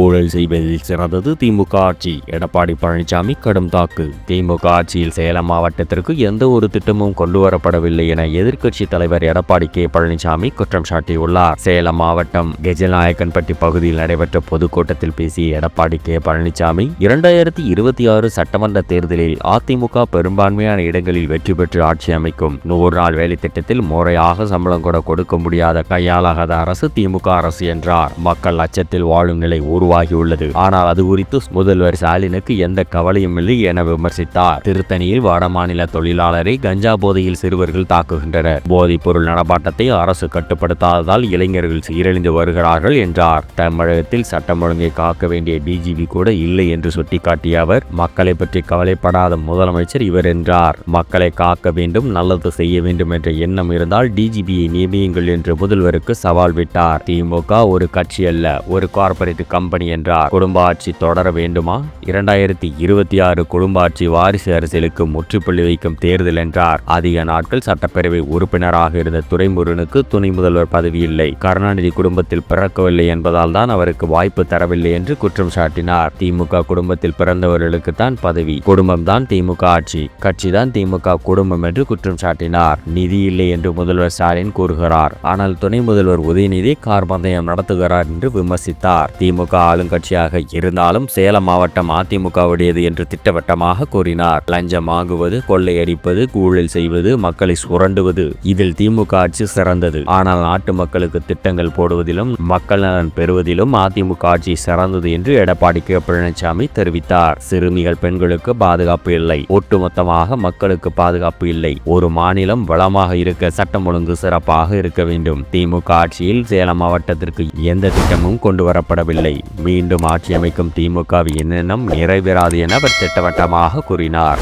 ஊழல் செய்வதில் சிறந்தது திமுக ஆட்சி. எடப்பாடி பழனிசாமி கடும் தாக்கு. திமுக ஆட்சியில் சேலம் மாவட்டத்திற்கு எந்த ஒரு திட்டமும் கொண்டு வரப்படவில்லை என எதிர்க்கட்சி தலைவர் எடப்பாடி கே. பழனிசாமி குற்றம் சாட்டியுள்ளார். சேலம் மாவட்டம் கெஜநாயக்கன்பட்டி பகுதியில் நடைபெற்ற பொதுக்கூட்டத்தில் பேசிய எடப்பாடி கே. பழனிசாமி இரண்டாயிரத்தி இருபத்தி ஆறு சட்டமன்ற தேர்தலில் அதிமுக பெரும்பான்மையான இடங்களில் வெற்றி பெற்று ஆட்சி அமைக்கும். நூறு நாள் வேலை திட்டத்தில் முறையாக சம்பளம் கூட கொடுக்க முடியாத கையாளாகாத அரசு திமுக அரசு என்றார். மக்கள் அச்சத்தில் வாழும் நிலை உருவாகியுள்ளது. ஆனால் அது குறித்து முதல்வர் ஸ்டாலினுக்கு எந்த கவலையும் இல்லை என விமர்சித்தார். திருத்தணியில் வடமாநில தொழிலாளரை கஞ்சா போதையில் சிறுவர்கள் தாக்குகின்றனர். போதைப் பொருள் நடமாட்டத்தை அரசு கட்டுப்படுத்தாததால் இளைஞர்கள் சீரழிந்து வருகிறார்கள் என்றார். தமிழகத்தில் சட்டம் ஒழுங்கை காக்க வேண்டிய டிஜிபி கூட இல்லை என்று சுட்டிக்காட்டிய அவர் மக்களை பற்றி கவலைப்படாத முதலமைச்சர் இவர் என்றார். மக்களை காக்க வேண்டும் நல்லது செய்ய வேண்டும் என்ற எண்ணம் இருந்தால் டிஜிபியை நியமியுங்கள் என்று முதல்வருக்கு சவால் விட்டார். திமுக ஒரு கட்சி அல்ல ஒரு கார்ப்பரேட் கம்பெனி என்றார். குடும்ப ஆட்சி தொடர வேண்டுமா? இரண்டாயிரத்தி இருபத்தி ஆறு குடும்ப ஆட்சி வாரிசு அரசியலுக்கு முற்றுப்புள்ளி வைக்கும் தேர்தல் என்றார். அதிக நாட்கள் சட்டப்பேரவை உறுப்பினராக இருந்த துரைமுருகனுக்கு துணை முதல்வர் பதவி இல்லை. கருணாநிதி குடும்பத்தில் பிறக்கவில்லை என்பதால் தான் அவருக்கு வாய்ப்பு தரவில்லை என்று குற்றம் சாட்டினார். திமுக குடும்பத்தில் பிறந்தவர்களுக்கு தான் பதவி. குடும்பம் தான் திமுக ஆட்சி. கட்சி தான் திமுக குடும்பம் என்று குற்றம் சாட்டினார். நிதி இல்லை என்று முதல்வர் ஸ்டாலின் கூறுகிறார். ஆனால் துணை முதல்வர் உதயநிதி கார் பந்தயம் நடத்துகிறார் என்று விமர்சித்தார். திமுக ஆளுங்கட்சியாக இருந்தாலும் சேலம் மாவட்டம் அதிமுகவுடையது என்று திட்டவட்டமாக கூறினார். லஞ்சம் வாங்குவது கொள்ளையடிப்பது ஊழல் செய்வது மக்களை சுரண்டுவது இதில் திமுக ஆட்சி சிறந்தது. ஆனால் நாட்டு மக்களுக்கு திட்டங்கள் போடுவதிலும் மக்கள் நலன் பெறுவதிலும் அதிமுக ஆட்சி சிறந்தது என்று எடப்பாடி கே. பழனிசாமி தெரிவித்தார். சிறுமிகள் பெண்களுக்கு பாதுகாப்பு இல்லை. ஒட்டுமொத்தமாக மக்களுக்கு பாதுகாப்பு இல்லை. ஒரு மாநிலம் வளமாக இருக்க சட்டம் ஒழுங்கு சிறப்பாக இருக்க வேண்டும். திமுக ஆட்சியில் சேலம் மாவட்டத்திற்கு எந்த திட்டமும் கொண்டு வரப்படவில்லை மீண்டும் ஆட்சி அமைக்கும் திமுகவின் எண்ணம் நிறைவேறாது என அவர் திட்டவட்டமாக கூறினார்.